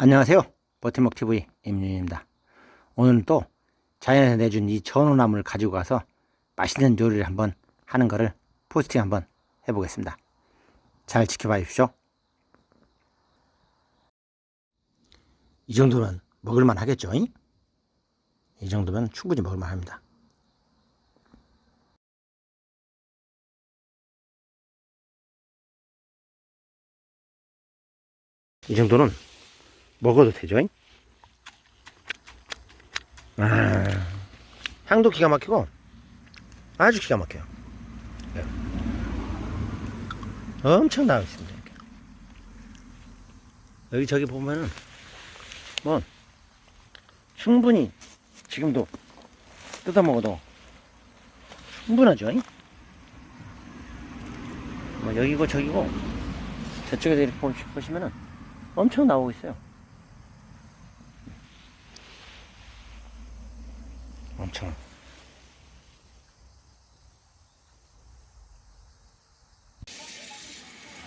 안녕하세요. 버팀목TV 임윤입니다. 오늘은 또 자연에서 내준 이 전어나무를 가지고 가서 맛있는 요리를 한번 하는 거를 포스팅 한번 해보겠습니다. 잘 지켜봐 주십시오. 이 정도면 먹을만 하겠죠? 잉? 이 정도면 충분히 먹을만 합니다. 이 정도는 먹어도 되죠? 잉? 아, 향도 기가 막히고 아주 기가 막혀요. 네. 엄청 나와 있습니다. 여기 저기 보면은 뭐 충분히 지금도 뜯어 먹어도 충분하죠. 잉? 뭐 여기고 저기고 저쪽에서 이렇게 보시- 보시면은 엄청 나오고 있어요. 엄청.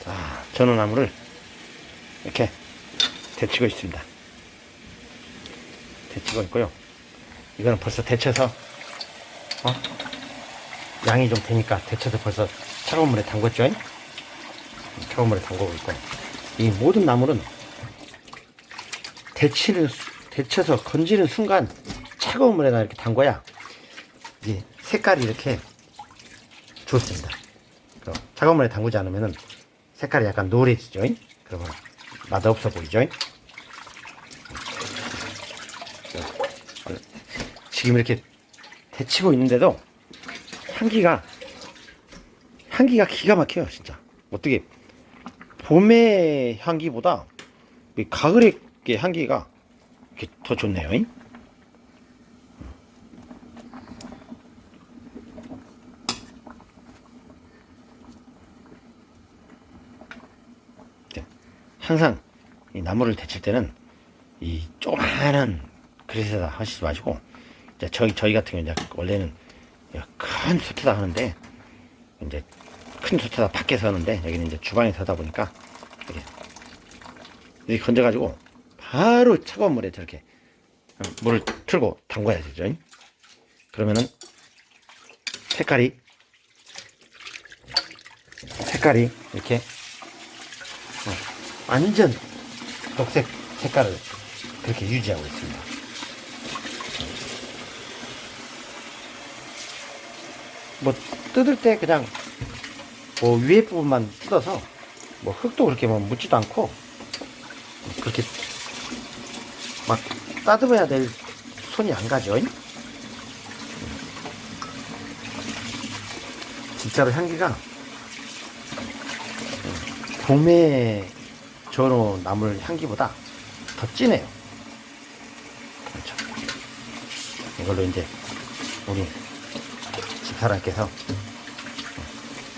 자, 전어나무를 이렇게 데치고 있습니다. 데치고 있고요. 이거는 벌써 데쳐서, 어? 양이 좀 되니까 데쳐서 벌써 차가운 물에 담궜죠? 차가운 물에 담그고 있고. 이 모든 나물은 데치는, 수- 데쳐서 건지는 순간 차가운 물에다 이렇게 담궈야 이제 색깔이 이렇게 좋습니다. 차가운 물에 담그지 않으면은 색깔이 약간 노래지죠. 그러면 맛없어 보이죠. 지금 이렇게 데치고 있는데도 향기가 향기가 기가 막혀요, 진짜. 어떻게 봄의 향기보다 이 가을의 게 향기가 더 좋네요. 항상 이 나무를 데칠 때는 이 조그마한 그릇에다 하시지 마시고 이제 저희 저희 같은 경우 이제 원래는 큰 수트다 하는데 이제 큰 수트다 밖에서 하는데 여기는 이제 주방에서 하다 보니까 이렇게 이렇게 건져가지고 바로 차가운 물에 저렇게 물을 틀고 담가야 되죠. 그러면은 색깔이 색깔이 이렇게 어, 완전 녹색 색깔을 그렇게 유지하고 있습니다. 뭐 뜯을 때 그냥 뭐 위에 부분만 뜯어서 뭐 흙도 그렇게 뭐 묻지도 않고 그렇게 막 따듬어야 될 손이 안 가죠. 진짜로 향기가 봄에 전어 나물 향기보다 더 진해요. 그렇죠. 이걸로 이제 우리 집사람께서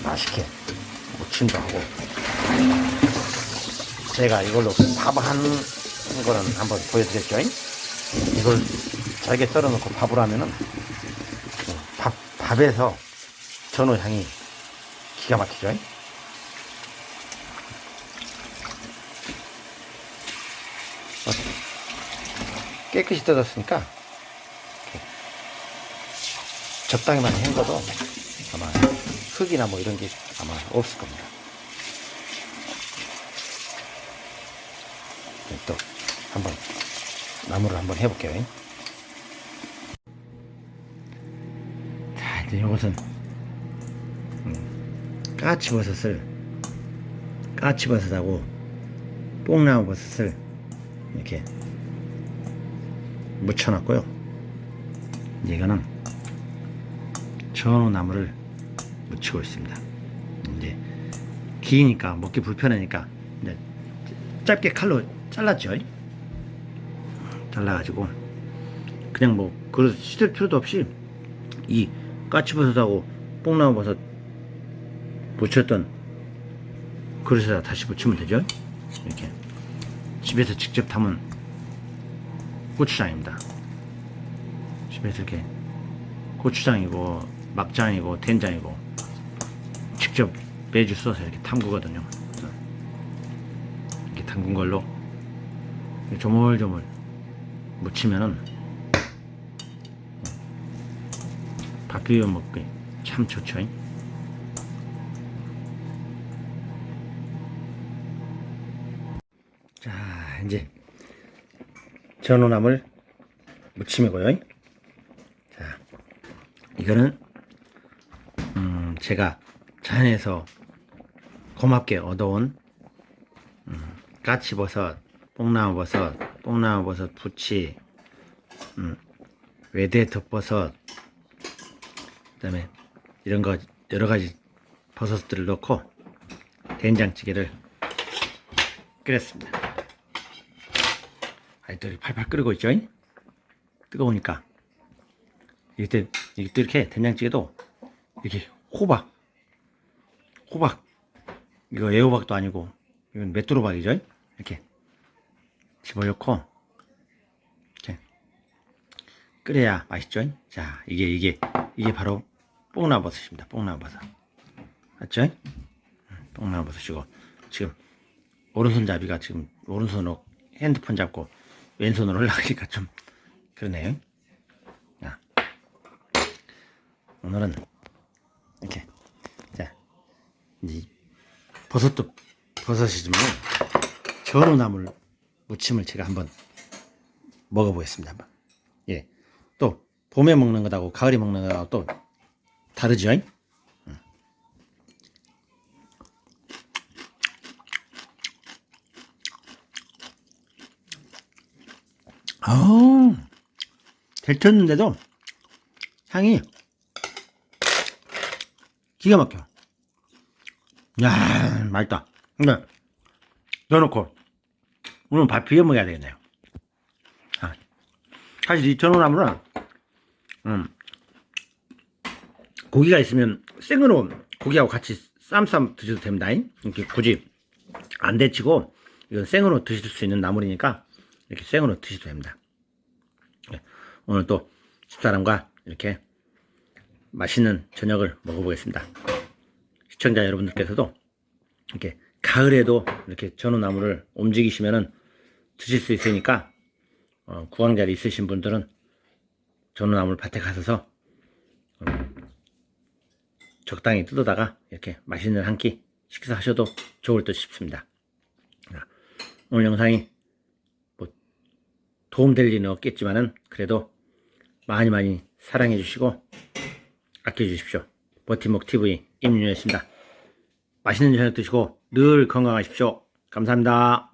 맛있게 무침도 하고 제가 이걸로 밥한 거는 한번 보여드렸죠. 이걸 잘게 썰어놓고 밥을 하면은 밥, 밥에서 전어 향이 기가 막히죠. 깨끗이 뜯었으니까 이렇게 적당히만 헹궈도 아마 흙이나 뭐 이런 게 아마 없을 겁니다. 네, 또 한번 나무를 한번 해볼게요. 자 이제 이것은 음, 까치버섯을 까치버섯하고 뽕나무 버섯을 이렇게 묻혀놨고요. 이거는 전어나무를 묻히고 있습니다. 이제 기니까 먹기 불편하니까 이제 짧게 칼로 잘랐죠. 잘라가지고 그냥 뭐 그릇 씻을 필요도 없이 이 까치버섯하고 뽕나무 버섯 묻혔던 그릇에다 다시 묻히면 되죠. 이렇게 집에서 직접 담은 고추장입니다. 집에서 이렇게 고추장이고 막장이고 된장이고 직접 매주 써서 이렇게 담그거든요. 이렇게 담근 걸로 조물조물 무치면은 밥 비벼 먹기 참 좋죠. 자, 이제 전호나물 무침이고요. 자, 이거는 음, 제가 자연에서 고맙게 얻어온 음, 까치버섯, 뽕나무버섯, 뽕나무버섯 부치, 음, 외대 덮버섯, 그다음에 이런 거 여러 가지 버섯들을 넣고 된장찌개를 끓였습니다. 아이 또 팔팔 끓고 있죠? 뜨거우니까 이때 이렇게 된장찌개도 이렇게 호박 호박 이거 애호박도 아니고 이건 메뚜로박이죠? 이렇게 집어넣고 이렇게 끓여야 맛있죠? 자 이게 이게 이게 바로 뽕나버섯입니다. 뽕나버섯 맞죠? 음, 뽕나버섯이고 지금 오른손잡이가 지금 오른손으로 핸드폰 잡고 왼손으로 올라가니까 좀 그러네요. 자, 오늘은 이렇게 자 이제 버섯도 버섯이지만 전어나물 무침을 제가 한번 먹어보겠습니다. 한번. 예, 또 봄에 먹는 것하고 가을에 먹는 것하고 또 다르죠? 음. 아우, 데쳤는데도 향이 기가 막혀. 야, 맛있다. 근데 넣어놓고 오늘 밥 비벼 먹어야 되겠네요. 아, 사실 이 전어나물은 음, 고기가 있으면 생으로 고기하고 같이 쌈쌈 드셔도 됩니다. 이렇게 굳이 안 데치고 이건 생으로 드실 수 있는 나물이니까 이렇게 생으로 드셔도 됩니다. 네, 오늘 또 집사람과 이렇게 맛있는 저녁을 먹어보겠습니다. 시청자 여러분들께서도 이렇게 가을에도 이렇게 전어나무를 움직이시면은 드실 수 있으니까 어, 구황자리 있으신 분들은 전어나물 밭에 가셔서 어, 적당히 뜯어다가 이렇게 맛있는 한 끼 식사하셔도 좋을 듯 싶습니다. 자, 오늘 영상이 뭐 도움될 리는 없겠지만은 그래도 많이 많이 사랑해 주시고 아껴 주십시오. 버티목 TV 임윤호였습니다. 맛있는 저녁 드시고 늘 건강하십시오. 감사합니다.